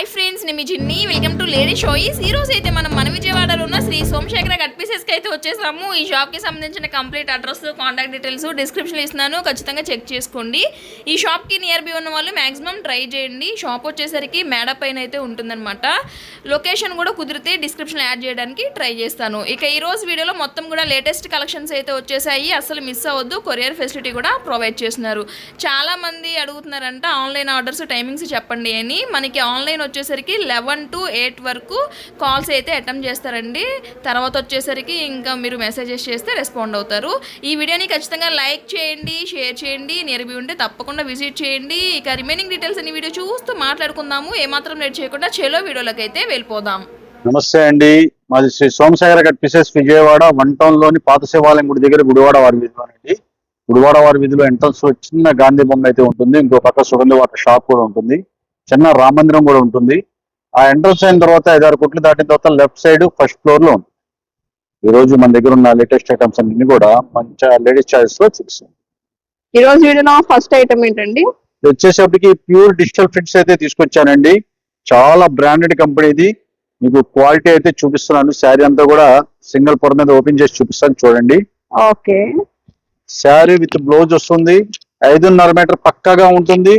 Hi friends నేను మీ Jinni. Welcome to lady choice ఈ రోజు అయితే మనం మన విజయవాడలో ఉన్న శ్రీ సోమశేఖర గట్ పీసెస్కి అయితే వచ్చేసాము. ఈ షాప్కి సంబంధించిన complete address contact details description ఇస్తున్నాను. ఖచ్చితంగా చెక్ చేసుకోండి. ఈ షాప్కి నియర్ బై ఉన్న వాళ్ళు మాక్సిమం ట్రై చేయండి. షాప్ వచ్చేసరికి మేడ పైన అయితే ఉంటుందన్నమాట. లొకేషన్ కూడా కుదిరితే డిస్క్రిప్షన్ యాడ్ చేయడానికి ట్రై చేస్తాను. ఇక ఈ రోజు వీడియోలో మొత్తం కూడా లేటెస్ట్ కలెక్షన్స్ అయితే వచ్చేసాయి. అసలు మిస్ అవ్వద్దు. కొరియర్ ఫెసిలిటీ కూడా ప్రొవైడ్ చేస్తున్నారు. చాలా మంది అడుగుతున్నారంట ఆన్లైన్ ఆర్డర్స్ టైమింగ్స్ చెప్పండి అని. మనకి ఆన్లైన్ వచ్చేసరికి లెవెన్ టు ఎయిట్ వరకు కాల్స్ అయితే అటెంప్ట్ చేస్తారండి. తర్వాత వచ్చేసరికి ఇంకా మీరు మెసేజెస్ చేస్తే రెస్పాండ్ అవుతారు. ఈ వీడియోని ఖచ్చితంగా లైక్ చేయండి షేర్ చేయండి నేర్బీ ఉంటే తప్పకుండా విజిట్ చేయండి. ఇక రిమైనింగ్ డీటెయిల్స్ అన్ని వీడియో చూస్తూ మాట్లాడుకుందాము. ఏమాత్రం లేట్ చేయకుండా చెలో వీడియోలోకి అయితే వెళ్ళిపోదాం. నమస్తే అండి. మాది Shri Somasekhara cut pieces Vijayawada one టౌన్లోని పాత శివాలయం గుడి దగ్గర గుడివాడ వారి విధులు అండి. గుడివాడ వారి వీధిలో ఎంట్రన్స్లో చిన్న గాంధీ బొమ్మ అయితే ఉంటుంది. ఇంకో పక్క సుగంధ వాటర్ షాప్ కూడా ఉంటుంది. చిన్న రామ మందిరం కూడా ఉంటుంది. ఆ ఎంట్రన్స్ అయిన తర్వాత ఐదారు కొట్లు దాటిన తర్వాత లెఫ్ట్ సైడ్ ఫస్ట్ ఫ్లోర్లో ఉంది ఈ రోజు మన దగ్గర ఉన్న లేటెస్ట్ ఐటమ్స్ అన్ని కూడా మంచి లేడీస్ చాయిస్లో చూపిస్తాం. ఈ రోజు వీడియోలో ఫస్ట్ ఐటమ్ ఏంటండి? ఇది వచ్చేసరికి ప్యూర్ డిజిటల్ ఫిట్స్ అయితే తీసుకొచ్చానండి. చాలా బ్రాండెడ్ కంపెనీది మీకు క్వాలిటీ అయితే చూపిస్తున్నాను. శారీ అంతా కూడా సింగిల్ పొర మీద ఓపెన్ చేసి చూపిస్తాను చూడండి. ఓకే. శారీ విత్ బ్లౌజ్ వస్తుంది. ఐదున్నర మీటర్ పక్కాగా ఉంటుంది.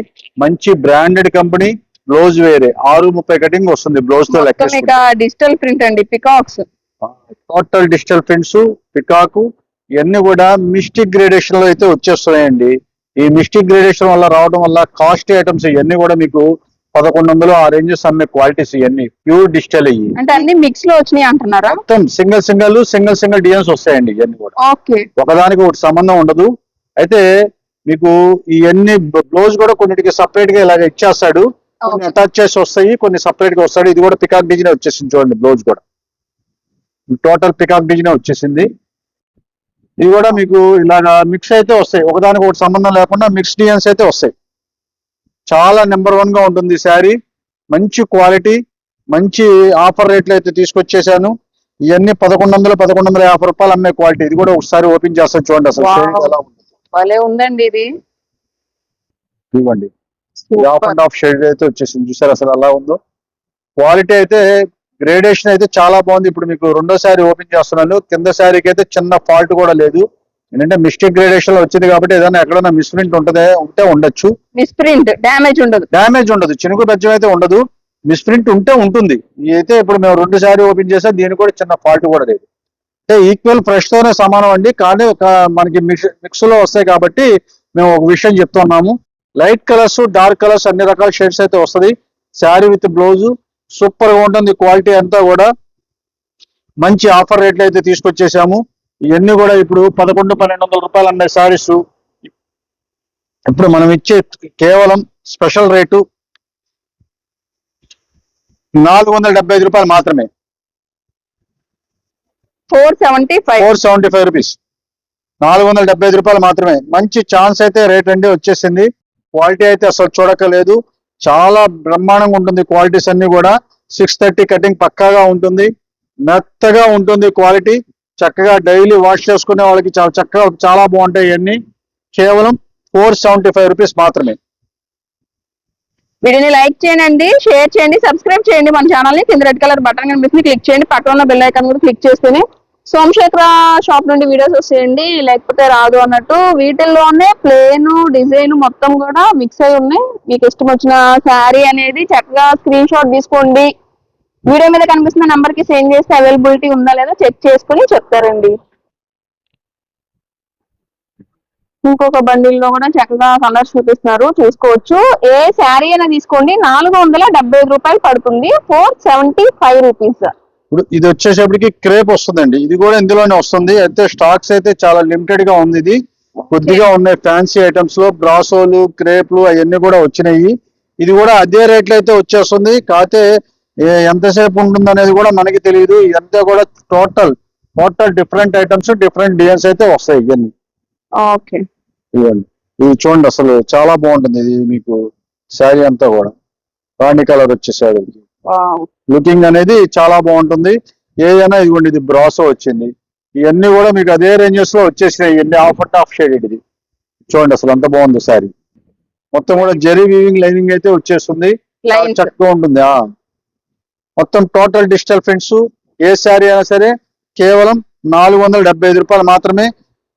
మంచి బ్రాండెడ్ కంపెనీ బ్లౌజ్ వేరే. ఆరు ముప్పై కటింగ్ వస్తుంది. బ్లౌజ్తో లెక్క డిజిటల్ ప్రింట్ అండి. Peacocks total digital prints peacock ఇవన్నీ కూడా మిస్టిక్ గ్రేడేషన్లో అయితే వచ్చేస్తున్నాయండి. ఈ మిస్టిక్ గ్రేడేషన్ వల్ల రావడం వల్ల కాస్ట్ ఐటమ్స్ ఇవన్నీ కూడా మీకు పదకొండు వందలు ఆ రేంజెస్ అమ్మే క్వాలిటీస్ ఇవన్నీ ప్యూర్ డిజిటల్ ఇవి. అంటే అన్ని మిక్స్లో వచ్చినాయి అంటున్నారా? మొత్తం single single single single designs వస్తాయండి ఇవన్నీ కూడా. ఓకే. ఒకదానికి ఒకటి సంబంధం ఉండదు. అయితే మీకు ఇవన్నీ బ్లౌజ్ కూడా కొన్నిటికి సపరేట్గా ఇలాగ ఇచ్చేస్తాడు. కొన్ని అటాచ్ చేసి వస్తాయి కొన్ని సపరేట్గా వస్తాడు. ఇది కూడా పికాక్ డిజైన్ వచ్చేసింది చూడండి బ్లౌజ్ కూడా. టోటల్ పికాక్ డిజైన్ వచ్చేసింది. ఇది కూడా మీకు ఇలాగ మిక్స్ అయితే వస్తాయి. ఒకదానికి ఒకటి సంబంధం లేకుండా మిక్స్ డిజైన్స్ అయితే వస్తాయి. చాలా నెంబర్ వన్గా ఉంటుంది శారీ. మంచి క్వాలిటీ మంచి ఆఫర్ రేట్లు అయితే తీసుకొచ్చేసాను. ఇవన్నీ పదకొండు వందల పదకొండు వందల యాభై రూపాయలు అమ్మే క్వాలిటీ. ఇది కూడా ఒకసారి ఓపెన్ చేస్తాను చూడండి అసలు భలే ఉందండి ఇది. ఇవ్వండి. ఆఫ్ అండ్ ఆఫ్ షేడ్ అయితే వచ్చేసింది. చూసారు అసలు ఎలా ఉందో? క్వాలిటీ అయితే గ్రేడేషన్ అయితే చాలా బాగుంది. ఇప్పుడు మీకు రెండో శారీ ఓపెన్ చేస్తున్నాను. కింద శారీకి అయితే చిన్న ఫాల్ట్ కూడా లేదు. ఏంటంటే మిస్టేక్ గ్రేడేషన్లో వచ్చింది కాబట్టి ఏదైనా ఎక్కడైనా మిస్ప్రింట్ ఉంటదే ఉంటే ఉండొచ్చు. మిస్ ప్రింట్ డ్యామేజ్ ఉండదు. డ్యామేజ్ ఉండదు. చినుకు బెజ్జం అయితే ఉండదు. మిస్ప్రింట్ ఉంటే ఉంటుంది. అయితే ఇప్పుడు మేము రెండు సారి ఓపెన్ చేసాం. దీనికి కూడా చిన్న ఫాల్ట్ కూడా లేదు. అంటే ఈక్వల్ ఫ్రెష్ తోనే సమానం అండి. కానీ ఒక మనకి మిక్స్లో వస్తాయి కాబట్టి మేము ఒక విషయం చెప్తున్నాము. లైట్ కలర్స్ డార్క్ కలర్స్ అన్ని రకాల షేడ్స్ అయితే వస్తది. శారీ విత్ బ్లౌజ్ సూపర్గా ఉంటుంది. క్వాలిటీ అంతా కూడా మంచి ఆఫర్ రేట్లు అయితే తీసుకొచ్చేసాము. ఇవన్నీ కూడా ఇప్పుడు పదకొండు పన్నెండు వందల రూపాయలు అమ్మే శారీస్ ఇప్పుడు మనం ఇచ్చే కేవలం స్పెషల్ రేటు నాలుగు వందల డెబ్బై ఐదు రూపాయలు మాత్రమే. Four seventy five four seventy five rupees నాలుగు వందల డెబ్బై ఐదు రూపాయలు మాత్రమే. మంచి ఛాన్స్ అయితే రేట్ అండి వచ్చేసింది. క్వాలిటీ అయితే అసలు చూడక్కలేదు చాలా బ్రహ్మాండంగా ఉంటుంది. క్వాలిటీస్ అన్ని కూడా సిక్స్ థర్టీ కటింగ్ పక్కాగా ఉంటుంది. మెత్తగా ఉంటుంది క్వాలిటీ చక్కగా డైలీ వాష్ చేసుకునే వాళ్ళకి చాలా చక్కగా చాలా బాగుంటాయి ఇవన్నీ. కేవలం ఫోర్ సెవెంటీ ఫైవ్ రూపీస్ మాత్రమే. వీడియోని లైక్ చేయండి షేర్ చేయండి సబ్స్క్రైబ్ చేయండి. మన ఛానల్ని కింద రెడ్ కలర్ బటన్ కనిపిస్తుంది క్లిక్ చేయండి. పక్కన ఉన్న బెల్ ఐకాన్ కూడా క్లిక్ చేస్తేనే సోమశేఖర షాప్ నుండి వీడియోస్ వస్తాయండి. లేకపోతే రాదు అన్నట్టు. వీటిల్లోనే ప్లేన్ డిజైన్ మొత్తం కూడా మిక్స్ అయి ఉన్నాయి. మీకు ఇష్టం వచ్చిన శారీ అనేది చక్కగా స్క్రీన్ షాట్ తీసుకోండి. వీడియో మీద కనిపిస్తున్న నంబర్కి సెండ్ చేస్తే అవైలబిలిటీ ఉందా లేదా చెక్ చేసుకుని చెప్తారండి. ఇంకొక బండిల్లో కూడా చక్కగా కలర్స్ చూపిస్తున్నారు. చూసుకోవచ్చు. ఏ శారీ అయినా తీసుకోండి. నాలుగు వందల డెబ్బై రూపాయలు పడుతుంది. ఫోర్ సెవెంటీ ఫైవ్ రూపీస్ ఇప్పుడు ఇది వచ్చేసప్పటికి క్రేప్ వస్తుందండి. ఇది కూడా ఇందులోనే వస్తుంది. అయితే స్టాక్స్ అయితే చాలా లిమిటెడ్గా ఉంది ఇది. కొద్దిగా ఉన్నాయి ఫ్యాన్సీ ఐటమ్స్లో. బ్రాసోలు క్రేప్లు అవన్నీ కూడా వచ్చినాయి. ఇది కూడా అదే రేట్లు అయితే వచ్చేస్తుంది. కాకపోతే ఎంతసేపు ఉంటుంది అనేది కూడా మనకి తెలియదు ఇదంతా కూడా total total different items different designs అయితే వస్తాయి ఇవన్నీ. ఓకే ఇవ్వండి. ఇది చూడండి అసలు చాలా బాగుంటుంది ఇది మీకు. శారీ అంతా కూడా. రాణి కలర్ వచ్చేసాడు లుకింగ్ అనేది చాలా బాగుంటుంది. ఏదైనా ఇదిగోండి ఇది బ్రాసో వచ్చింది. ఇవన్నీ కూడా మీకు అదే రేంజెస్లో వచ్చేసినాయి. ఇవన్నీ ఆఫ్ అండ్ ఆఫ్ షేడ్ ఇది. చూడండి అసలు అంత బాగుంది సారీ. మొత్తం కూడా జరీ వీవింగ్ లైనింగ్ అయితే వచ్చేస్తుంది. చక్కగా ఉంటుంది ఆ. మొత్తం టోటల్ డిజిటల్ ప్రింట్స్ ఏ శారీ అయినా సరే కేవలం నాలుగు వందల డెబ్బై ఐదు రూపాయలు మాత్రమే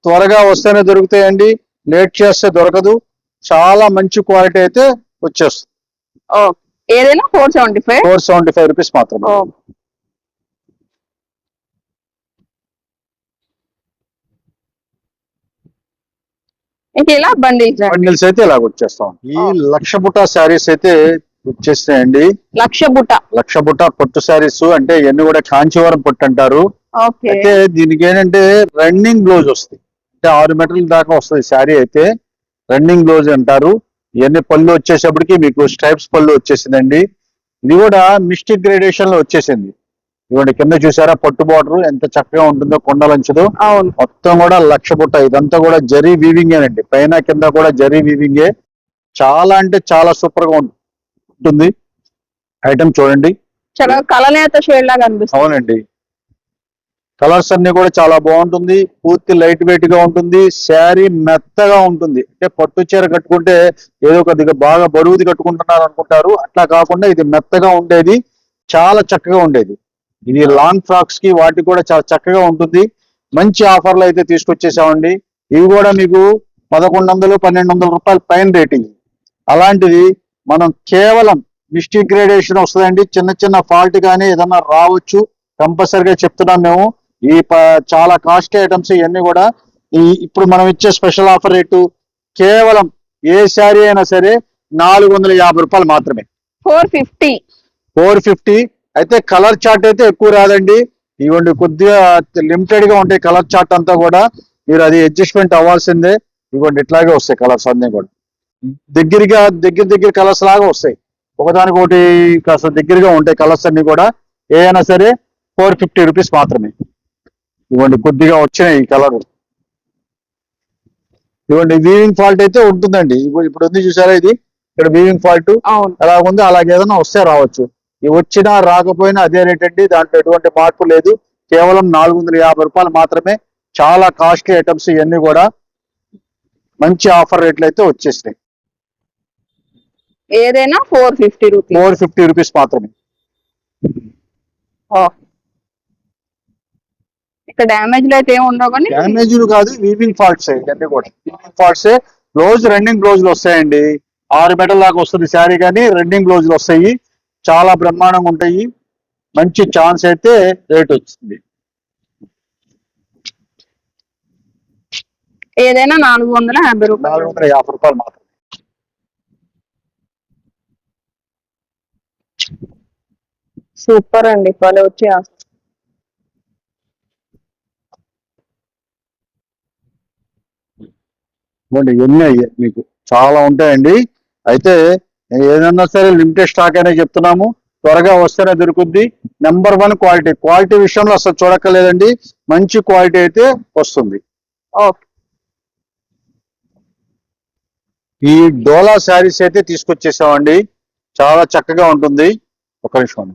త్వరగా వస్తేనే దొరుకుతాయండి. లేట్ చేస్తే దొరకదు. చాలా మంచి క్వాలిటీ అయితే వచ్చేస్తుంది. ఏదైనా four seventy five four seventy five rupees మాత్రమే ఇంక ఇలా బండి బండిల్స్ అయితే ఇలాగ వచ్చేస్తాం. ఈ లక్ష బుట్ట శారీస్ అయితే వచ్చేస్తాయండి లక్ష బుట్ట. లక్ష బుట్ట పట్టు శారీస్ అంటే ఇవన్నీ కూడా కాంచీవరం పట్టు అంటారు. అయితే దీనికి ఏంటంటే రన్నింగ్ బ్లౌజ్ వస్తుంది అంటే ఆరు మీటర్ల దాకా వస్తుంది శారీ అయితే. రన్నింగ్ బ్లౌజ్ అంటారు. ఇవన్నీ పళ్ళు వచ్చేసప్పటికి మీకు స్ట్రైప్స్ పళ్ళు వచ్చేసిందండి. ఇది కూడా మిస్టిక్ గ్రేడేషన్లో వచ్చేసింది. ఇవ్వండి కింద చూసారా పట్టు బార్డర్ ఎంత చక్కగా ఉంటుందో కొండలంచదో మొత్తం కూడా లక్ష బుట్ట. ఇదంతా కూడా జరీ వీవింగ్ అండి. పైన కింద కూడా జరీ వీవింగే చాలా అంటే చాలా సూపర్గా ఉంటుంది. ఐటమ్ చూడండి. చాలా కలనేత షేడ్ లాగా అనిపిస్తుంది. అవునండి. కలర్స్ అన్ని కూడా చాలా బాగుంటుంది. పూర్తి లైట్ వెయిట్గా ఉంటుంది. శారీ మెత్తగా ఉంటుంది. అంటే పట్టు చీర కట్టుకుంటే ఏదో కొద్దిగా బాగా బరువుది కట్టుకుంటున్నారు అనుకుంటారు. అట్లా కాకుండా ఇది మెత్తగా ఉండేది. చాలా చక్కగా ఉండేది. ఇది లాంగ్ ఫ్రాక్స్కి వాటికి కూడా చాలా చక్కగా ఉంటుంది. మంచి ఆఫర్లు అయితే తీసుకొచ్చేసామండి. ఇవి కూడా మీకు పదకొండు వందలు పన్నెండు వందల రూపాయల పైన రేటింగ్. అలాంటిది మనం కేవలం మిస్టిక్ గ్రేడేషన్ వస్తుందండి. చిన్న చిన్న ఫాల్ట్ కానీ ఏదన్నా రావచ్చు. కంపల్సరిగా చెప్తున్నాం మేము. ఈ చాలా కాస్ట్లీ ఐటమ్స్ ఇవన్నీ కూడా ఈ ఇప్పుడు మనం ఇచ్చే స్పెషల్ ఆఫర్ రేటు కేవలం ఏ శారీ అయినా సరే నాలుగు వందల యాభై రూపాయలు మాత్రమే. Four fifty. Four fifty. అయితే కలర్ చార్ట్ అయితే ఎక్కువ రాదండి. ఇవ్వండి కొద్దిగా లిమిటెడ్గా ఉంటాయి కలర్ చార్ట్ అంతా కూడా మీరు అది అడ్జస్ట్మెంట్ అవ్వాల్సిందే. ఇవ్వండి ఇట్లాగే వస్తాయి కలర్స్ అన్ని కూడా. దగ్గరగా దగ్గర దగ్గర కలర్స్ లాగా వస్తాయి. ఒకదానికి ఒకటి కాస్త దగ్గరగా ఉంటాయి కలర్స్ అన్ని కూడా ఏ అయినా సరే ఫోర్ ఫిఫ్టీ రూపీస్ మాత్రమే. ఇవ్వండి కొద్దిగా వచ్చినాయి ఈ కలర్. ఇవ్వండి వీవింగ్ ఫాల్ట్ అయితే ఉంటుందండి. ఇప్పుడు ఉంది చూసారా ఇది? ఇక్కడ వీవింగ్ ఫాల్ట్ ఎలా ఉంది అలాగే ఏదైనా వస్తే రావచ్చు. ఇవి వచ్చినా రాకపోయినా అదే రేట్ అండి. దాంట్లో ఎటువంటి మార్పు లేదు. కేవలం నాలుగు వందల యాభై రూపాయలు మాత్రమే చాలా కాస్ట్లీ ఐటమ్స్ ఇవన్నీ కూడా మంచి ఆఫర్ రేట్లు అయితే వచ్చేసినాయి. ఏదైనా four fifty rupees four fifty rupees మాత్రమే. ఇక్కడ డ్యామేజ్ అయితే ఏమి ఉండవు కానీ కాదు వీవింగ్ ఫాల్ట్స్ ఇవన్నీ కూడా. వీవింగ్ ఫాల్ట్స్ బ్లౌజ్ రన్నింగ్ బ్లౌజులు వస్తాయండి. ఆరు మీటర్ల దాకా వస్తుంది శారీ కానీ రన్నింగ్ బ్లౌజులు వస్తాయి. చాలా బ్రహ్మాండంగా ఉంటాయి. మంచి ఛాన్స్ అయితే రేట్ వచ్చింది. ఏదైనా నాలుగు వందల యాభై నాలుగు రూపాయలు వందల యాభై రూపాయలు మాత్రం సూపర్ అండి భలే వచ్చి ఇవ్వండి ఎన్ని అయ్యాయి మీకు చాలా ఉంటాయండి. అయితే ఏదన్నా సరే లిమిటెడ్ స్టాక్ అనే చెప్తున్నాము. త్వరగా వస్తేనే దొరుకుద్ది. నెంబర్ వన్ క్వాలిటీ క్వాలిటీ విషయంలో అసలు చూడక్కర్లేదండి. మంచి క్వాలిటీ అయితే వస్తుంది. ఈ డోలా శారీస్ అయితే తీసుకొచ్చేసామండి. చాలా చక్కగా ఉంటుంది. ఒక నిమిషం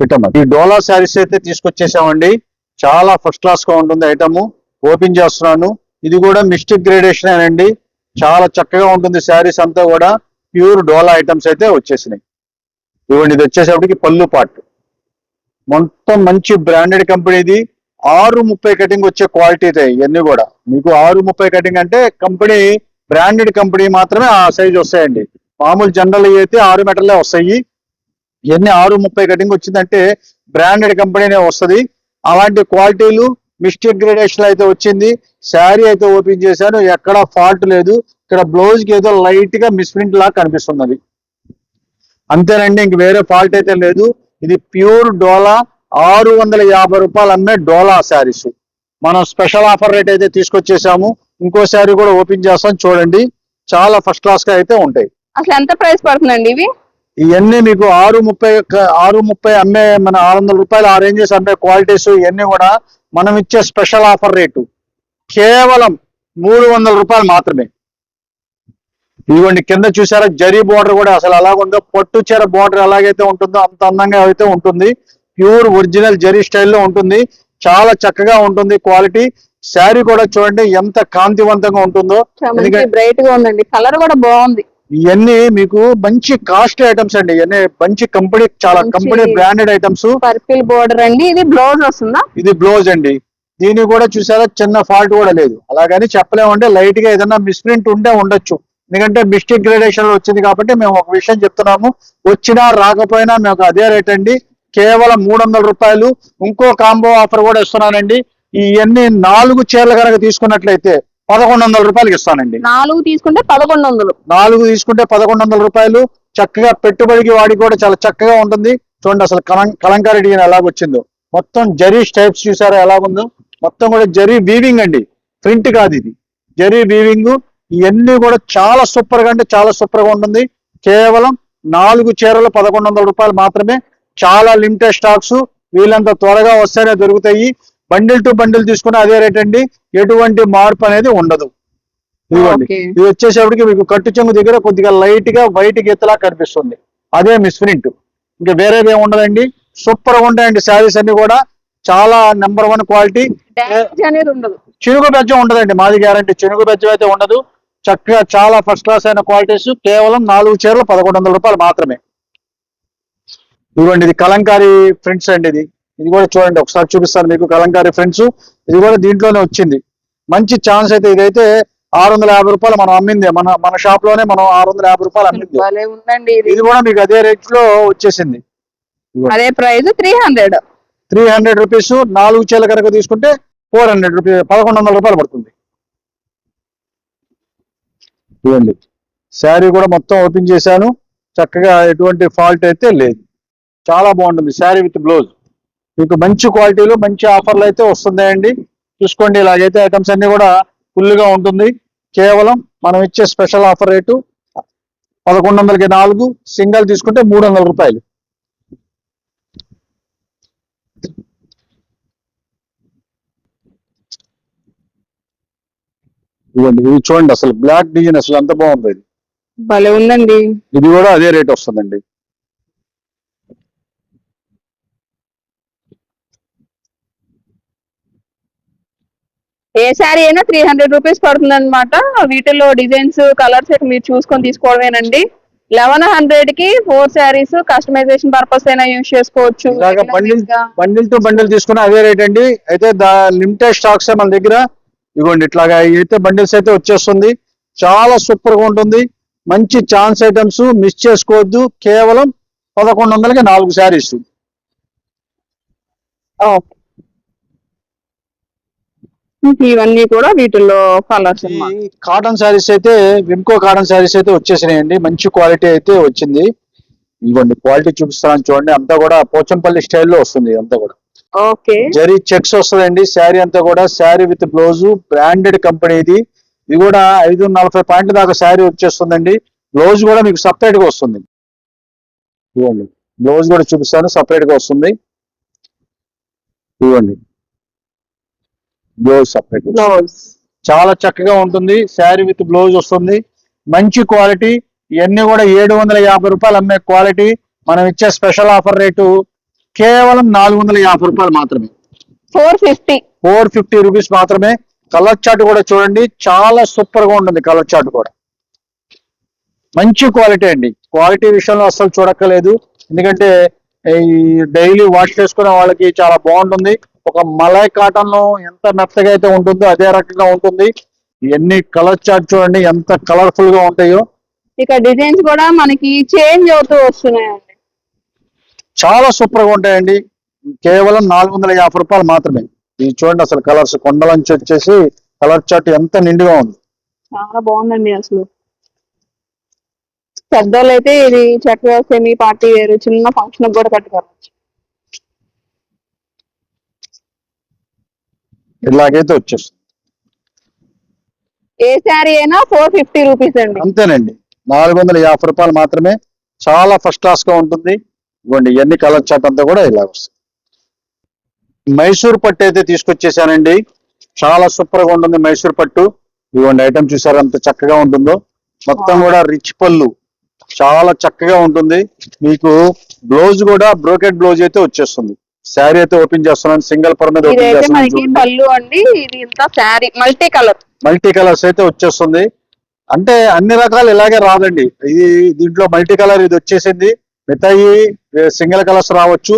పెట్టమ్మా. ఈ డోలా శారీస్ అయితే తీసుకొచ్చేసామండి. చాలా ఫస్ట్ క్లాస్గా ఉంటుంది ఐటమ్. ఓపెన్ చేస్తున్నాను. ఇది కూడా మిస్టిక్ గ్రేడేషన్ అండి. చాలా చక్కగా ఉంటుంది శారీస్ అంతా కూడా. ప్యూర్ డోలా ఐటమ్స్ అయితే వచ్చేసినాయి. ఇవ్వండి ఇది వచ్చేసేపటికి పళ్ళు పార్ట్. మొత్తం మంచి బ్రాండెడ్ కంపెనీది ఆరు ముప్పై కటింగ్ వచ్చే క్వాలిటీ అయితే ఇవన్నీ కూడా. మీకు ఆరు ముప్పై కటింగ్ అంటే కంపెనీ బ్రాండెడ్ కంపెనీ మాత్రమే ఆ సైజ్ వస్తాయండి. మామూలు జనరల్ అయితే ఆరు మీటర్లే వస్తాయి. ఇవన్నీ ఆరు ముప్పై కటింగ్ వచ్చిందంటే బ్రాండెడ్ కంపెనీనే వస్తుంది. అలాంటి క్వాలిటీలు మిస్టేక్ గ్రేడేషన్ అయితే వచ్చింది. శారీ అయితే ఓపెన్ చేశాను. ఎక్కడ ఫాల్ట్ లేదు. ఇక్కడ బ్లౌజ్కి ఏదో లైట్గా మిస్ప్రింట్ లాగా కనిపిస్తున్నది. అంతేనండి ఇంక వేరే ఫాల్ట్ అయితే లేదు. ఇది ప్యూర్ డోలా. ఆరు వందల యాభై రూపాయలు అమ్మే డోలా శారీస్. మనం స్పెషల్ ఆఫర్ రేట్ అయితే తీసుకొచ్చేసాము. ఇంకో శారీ కూడా ఓపెన్ చేస్తాం. చూడండి. చాలా ఫస్ట్ క్లాస్గా అయితే ఉంటాయి. అసలు ఎంత ప్రైస్ పడుతుందండి ఇవి? ఇవన్నీ మీకు ఆరు ముప్పై ఆరు ముప్పై అమ్మే మన ఆరు వందల రూపాయలు ఆ రేంజెస్ అమ్మే క్వాలిటీస్ ఇవన్నీ కూడా మనం ఇచ్చే స్పెషల్ ఆఫర్ రేటు కేవలం మూడు వందల రూపాయలు మాత్రమే. ఇదిగోండి కింద చూసారా జరీ బోర్డర్ కూడా అసలు అలాగుందో పట్టు చీర బోర్డర్ ఎలాగైతే ఉంటుందో అంత అందంగా అయితే ఉంటుంది. ప్యూర్ ఒరిజినల్ జరీ స్టైల్లో ఉంటుంది. చాలా చక్కగా ఉంటుంది క్వాలిటీ. శారీ కూడా చూడండి ఎంత కాంతివంతంగా ఉంటుందో. బ్రైట్గా ఉందండి. కలర్ కూడా బాగుంది. ఇవన్నీ మీకు మంచి కాస్ట్లీ ఐటమ్స్ అండి. ఇవన్నీ మంచి కంపెనీ చాలా company branded items purple border అండి. ఇది బ్లౌజ్ వస్తుందా? ఇది బ్లౌజ్ అండి. దీనికి కూడా చూసారా? చిన్న ఫాల్ట్ కూడా లేదు. అలాగని చెప్పలేమంటే లైట్గా ఏదైనా మిస్ప్రింట్ ఉంటే ఉండొచ్చు. ఎందుకంటే మిస్టేక్ గ్రేడేషన్లో వచ్చింది కాబట్టి మేము ఒక విషయం చెప్తున్నాము. వచ్చినా రాకపోయినా మేము అదే రేట్ అండి. కేవలం మూడు వందల రూపాయలు. ఇంకో కాంబో ఆఫర్ కూడా ఇస్తున్నానండి. ఇవన్నీ నాలుగు చీరలు కనుక తీసుకున్నట్లయితే పదకొండు వందల రూపాయలకి ఇస్తానండి. నాలుగు తీసుకుంటే పదకొండు వందలు నాలుగు తీసుకుంటే పదకొండు వందల రూపాయలు. చక్కగా పెట్టుబడికి వాడికి కూడా చాలా చక్కగా ఉంటుంది. చూడండి అసలు కలం కలంకారీ డిజైన్ ఎలాగొచ్చిందో. మొత్తం జరీ స్టైప్స్ చూసారా ఎలాగుందో? మొత్తం కూడా జరీ వీవింగ్ అండి. ప్రింట్ కాదు ఇది. జరీ వీవింగ్ ఇవన్నీ కూడా చాలా సూపర్గా అంటే చాలా సూపర్గా ఉంటుంది. కేవలం నాలుగు చీరలు పదకొండు వందల రూపాయలు మాత్రమే. చాలా లిమిటెడ్ స్టాక్స్. వీళ్ళంత త్వరగా వస్తేనే దొరుకుతాయి. బండిల్ టు బండిల్ తీసుకున్న అదే రేట్ అండి. ఎటువంటి మార్పు అనేది ఉండదు. ఇదిగోండి. Okay. ఇది వచ్చేసేపటికి మీకు కట్టు చెంగు దగ్గర కొద్దిగా లైట్గా వైట్ గీతలా కనిపిస్తుంది. అదే మిస్ ప్రింట్ ఇంకా వేరేది ఏమి ఉండదండి. సూపర్గా ఉంటాయండి శారీస్ అన్ని కూడా. చాలా నెంబర్ వన్ క్వాలిటీ చినుగు బెజ్జం ఉండదండి. మాది గ్యారంటీ చినుగు బెజ్జం అయితే ఉండదు. చక్కగా చాలా ఫస్ట్ క్లాస్ అయిన క్వాలిటీస్ కేవలం నాలుగు చీరలు పదకొండు వందల రూపాయలు మాత్రమే. ఇదిగోండి ఇది కలంకారీ ఫ్రెండ్స్ అండి ఇది. ఇది కూడా చూడండి ఒకసారి చూపిస్తాను మీకు కలంకారీ ఫ్రెండ్స్ ఇది కూడా దీంట్లోనే వచ్చింది. మంచి ఛాన్స్ అయితే ఇదైతే ఆరు వందల యాభై రూపాయలు మనం అమ్మింది. మన మన షాప్లోనే మనం ఆరు వందల యాభై రూపాయలు అమ్మింది. ఇది. కూడా మీకు అదే రేట్లో వచ్చేసింది. అదే price three hundred three hundred rupees నాలుగు చీల కనుక తీసుకుంటే ఫోర్ హండ్రెడ్ రూపీస్ పదకొండు వందల రూపాయలు పడుతుంది. ఇవ్వండి శారీ కూడా మొత్తం ఓపెన్ చేశాను. చక్కగా ఎటువంటి ఫాల్ట్ అయితే లేదు. చాలా బాగుంటుంది శారీ విత్ బ్లౌజ్ మీకు మంచి క్వాలిటీలో మంచి ఆఫర్లు అయితే వస్తున్నాయండి. చూసుకోండి ఇలాగైతే ఐటమ్స్ అన్ని కూడా ఫుల్గా ఉంటుంది. కేవలం మనం ఇచ్చే స్పెషల్ ఆఫర్ రేటు పదకొండు వందలకి నాలుగు సింగల్ తీసుకుంటే మూడు వందల రూపాయలు. ఇవ్వండి ఇది చూడండి అసలు బ్లాక్ డిజైన్ అసలు ఎంత బాగుంది. ఇది భలే ఉందండి. ఇది కూడా అదే రేట్ వస్తుందండి. ఏ శారీ అయినా త్రీ హండ్రెడ్ రూపీస్ పడుతుంది అనమాట వీటిల్లో డిజైన్స్ కలర్స్ అయితే మీరు చూసుకొని తీసుకోవడమేనండి. లెవెన్ హండ్రెడ్కి ఫోర్ శారీస్ కస్టమైజేషన్ పర్పస్ అయినా యూజ్ చేసుకోవచ్చు. బండిల్ టు బండిల్ తీసుకున్న అదే రేట్ అండి. అయితే లిమిటెడ్ స్టాక్స్ మన దగ్గర. ఇదిగోండి ఇట్లాగా అయితే బండిల్స్ అయితే వచ్చేస్తుంది. చాలా సూపర్గా ఉంటుంది. మంచి ఛాన్స్ ఐటమ్స్ మిస్ చేసుకోవద్దు. కేవలం పదకొండు వందలకి నాలుగు శారీస్. Okay. ఇవన్నీ కూడా వీటిల్లో కలర్స్ కాటన్ శారీస్ అయితే విమ్కో కాటన్ శారీస్ అయితే వచ్చేసినాయండి. మంచి క్వాలిటీ అయితే వచ్చింది. ఇదిగోండి క్వాలిటీ చూపిస్తాను చూడండి. అంతా కూడా పోచంపల్లి స్టైల్లో వస్తుంది అంతా కూడా. ఓకే. జరీ చెక్స్ వస్తుందండి. శారీ అంతా కూడా sari with blouse branded company ఇది. ఇది కూడా ఐదు నలభై పాయింట్ల దాకా శారీ వచ్చేస్తుందండి. బ్లౌజ్ కూడా మీకు సపరేట్గా వస్తుంది. ఇవ్వండి బ్లౌజ్ కూడా చూపిస్తాను. సపరేట్గా వస్తుంది. ఇవ్వండి. బ్లౌజ్ సపరేట్ బ్లౌజ్ చాలా చక్కగా ఉంటుంది. శారీ విత్ బ్లౌజ్ వస్తుంది. మంచి క్వాలిటీ. ఇవన్నీ కూడా ఏడు వందల యాభై రూపాయలు అమ్మే క్వాలిటీ. మనం ఇచ్చే స్పెషల్ ఆఫర్ రేటు కేవలం నాలుగు వందల యాభై రూపాయలు మాత్రమే. Four fifty. Four fifty rupees మాత్రమే. కలర్ చార్ట్ కూడా చూడండి. చాలా సూపర్గా ఉంటుంది కలర్ చార్ట్ కూడా. మంచి క్వాలిటీ అండి. క్వాలిటీ విషయంలో అస్సలు చూడక్కలేదు ఎందుకంటే ఈ డైలీ వాష్ చేసుకునే వాళ్ళకి చాలా బాగుంటుంది. ఒక మలై కాటన్లో ఎంత మెత్తగా అయితే ఉంటుందో అదే రకంగా ఉంటుంది. ఇవన్నీ కలర్ చార్ట్ చూడండి ఎంత కలర్ఫుల్గా ఉంటాయో. ఇక డిజైన్స్ కూడా మనకి చేంజ్ అవుతూ వస్తున్నాయండి. చాలా సూపర్గా ఉంటాయండి. కేవలం నాలుగు వందల యాభై రూపాయలు మాత్రమే. ఇది చూడండి అసలు కలర్స్ కొండలంచి వచ్చేసి కలర్ చార్ట్ ఎంత నిండుగా ఉంది. చాలా బాగుందండి అసలు. పెద్దోళ్ళు అయితే ఇది చక్కగా సెమీ పార్టీ వేరు చిన్న ఫంక్షన్ కూడా కట్టుకోవచ్చు. ఇలాగైతే వచ్చేస్తుంది. ఏ శారీ అయినా ఫోర్ ఫిఫ్టీ రూపీస్ అండి. అంతేనండి. నాలుగు వందల యాభై రూపాయలు మాత్రమే చాలా ఫస్ట్ క్లాస్గా ఉంటుంది. ఇవ్వండి ఇవన్నీ కలర్ చాట్ అంతా కూడా ఇలా వస్తుంది. మైసూర్ పట్టు అయితే తీసుకొచ్చేసానండి. చాలా సూపర్గా ఉంటుంది మైసూర్ పట్టు. ఇవ్వండి ఐటమ్ చూసారు అంత చక్కగా ఉంటుందో. మొత్తం కూడా రిచ్ పళ్ళు. చాలా చక్కగా ఉంటుంది. మీకు బ్లౌజ్ కూడా బ్రోకెట్ బ్లౌజ్ అయితే వచ్చేస్తుంది. శారీ అయితే ఓపెన్ చేస్తున్నాను సింగిల్ పర్ మీద ఓపెన్ ఇదైతే మనకి చేస్తున్నాను పళ్ళు అండి ఇది ఇంత sari multi colour. Multi colours అయితే వచ్చేస్తుంది. అంటే అన్ని రకాలు ఇలాగే రాదండి. ఇది దీంట్లో మల్టీ కలర్ ఇది వచ్చేసింది. మిగతాయి సింగిల్ కలర్స్ రావచ్చు.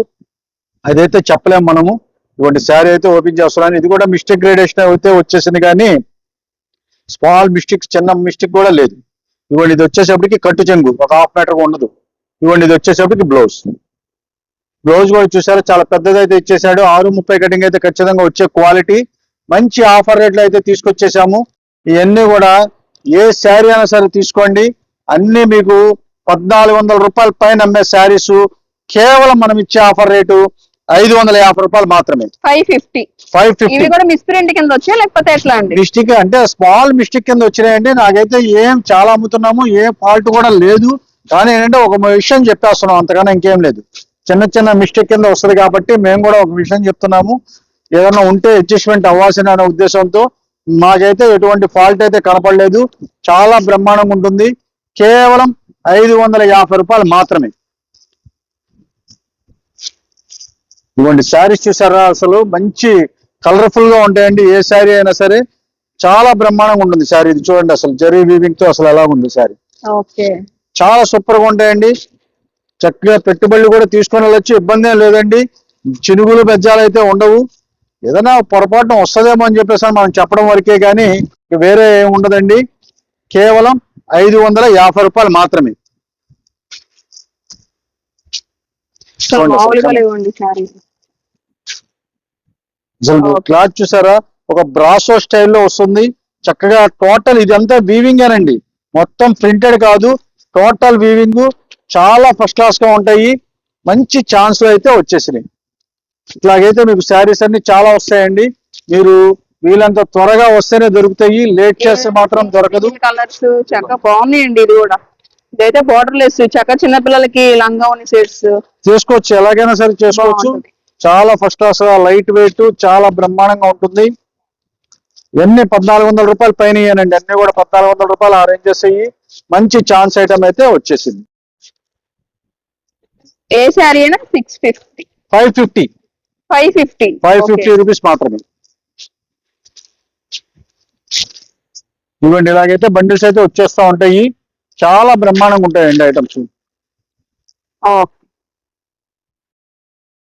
అదైతే చెప్పలేము మనము. ఇటువంటి శారీ అయితే ఓపెన్ చేస్తున్నాను. ఇది కూడా మిస్టేక్ గ్రేడేషన్ అయితే వచ్చేసింది కానీ స్మాల్ మిస్టేక్ చిన్న మిస్టేక్ కూడా లేదు. ఇవ్వండి ఇది వచ్చేసప్పటికి కట్టు చెంగు ఒక హాఫ్ మీటర్ ఉండదు. ఇవ్వండి ఇది వచ్చేసప్పటికి బ్లౌజ్. బ్లౌజ్ కూడా చూసారా చాలా పెద్దది అయితే ఇచ్చేసాడు ఆరు ముప్పై కటింగ్ అయితే ఖచ్చితంగా వచ్చే క్వాలిటీ. మంచి ఆఫర్ రేట్లు అయితే తీసుకొచ్చేసాము ఇవన్నీ కూడా ఏ శారీ అయినా సరే తీసుకోండి. అన్ని మీకు పద్నాలుగు వందల రూపాయల పైన అమ్మే శారీస్ కేవలం మనం ఇచ్చే ఆఫర్ రేటు ఐదు వందల యాభై రూపాయలు మాత్రమే. Five fifty. Five fifty. కూడా మిస్ప్రింట్ కింద వచ్చాయి లేకపోతే ఎట్లా అండి? మిస్టేక్ అంటే స్మాల్ మిస్టేక్ కింద వచ్చినాయండి. నాకైతే ఏం చాలా అమ్ముతున్నాము ఏ ఫాల్ట్ కూడా లేదు. కానీ ఏంటంటే ఒక విషయం చెప్పేస్తున్నాం అంతకన్నా ఇంకేం లేదు. చిన్న చిన్న మిస్టేక్ కింద వస్తుంది కాబట్టి మేము కూడా ఒక విషయం చెప్తున్నాము. ఏదైనా ఉంటే అడ్జస్ట్మెంట్ అవ్వాల్సిన అనే ఉద్దేశంతో మాకైతే ఎటువంటి ఫాల్ట్ అయితే కనపడలేదు. చాలా బ్రహ్మాండంగా ఉంటుంది. కేవలం ఐదు వందల యాభై రూపాయలు మాత్రమే. ఇవ్వండి శారీస్ చూసారా అసలు? మంచి కలర్ఫుల్గా ఉంటాయండి. ఏ శారీ అయినా సరే చాలా బ్రహ్మాండంగా ఉంటుంది శారీ. ఇది చూడండి అసలు. జరీ వీవింగ్తో అసలు ఎలా ఉంది శారీ. ఓకే. చాలా సూపర్గా ఉంటాయండి. చక్కగా పెట్టుబడులు కూడా తీసుకొని వెళ్ళొచ్చు ఇబ్బంది ఏం లేదండి. చినుగులు అయితే ఉండవు. ఏదైనా పొరపాటున వస్తుందేమో అని చెప్పేసి మనం చెప్పడం వరకే కానీ వేరే ఏం ఉండదండి. కేవలం ఐదు వందల యాభై రూపాయలు మాత్రమే. క్లాత్ చూసారా? ఒక బ్రాసో స్టైల్లో వస్తుంది. చక్కగా టోటల్ ఇదంతా వీవింగ్ అనండి మొత్తం ప్రింటెడ్ కాదు. టోటల్ వీవింగ్ చాలా ఫస్ట్ క్లాస్గా ఉంటాయి. మంచి ఛాన్స్ అయితే వచ్చేసినాయి. ఇట్లాగైతే మీకు శారీస్ అన్ని చాలా వస్తాయండి. మీరు వీలంత త్వరగా వస్తేనే దొరుకుతాయి. లేట్ చేస్తే మాత్రం దొరకదు. కలర్స్ చక్కగా బాగున్నాయండి ఇది కూడా. ఇదైతే బార్డర్ లెస్ చక్కగా చిన్న పిల్లలకి లంగా ఉన్న సెట్స్ చేసుకోవచ్చు. ఎలాగైనా సరే చేసుకోవచ్చు. చాలా ఫస్ట్ క్లాస్ లైట్ వెయిట్ చాలా బ్రహ్మాండంగా ఉంటుంది. ఎన్ని పద్నాలుగు వందల రూపాయలు పైన అన్ని కూడా పద్నాలుగు వందల రూపాయలు అరేంజ్ అయ్యి మంచి ఛాన్స్ ఐటమ్ అయితే వచ్చేసింది. ఏ శారీ అయినా six fifty five fifty five fifty five fifty rupees మాత్రమే. ఇవ్వండి ఇలాగైతే బండిల్స్ అయితే వచ్చేస్తా ఉంటాయి. చాలా బ్రహ్మాండంగా ఉంటాయండి ఐటమ్స్ ఓకే.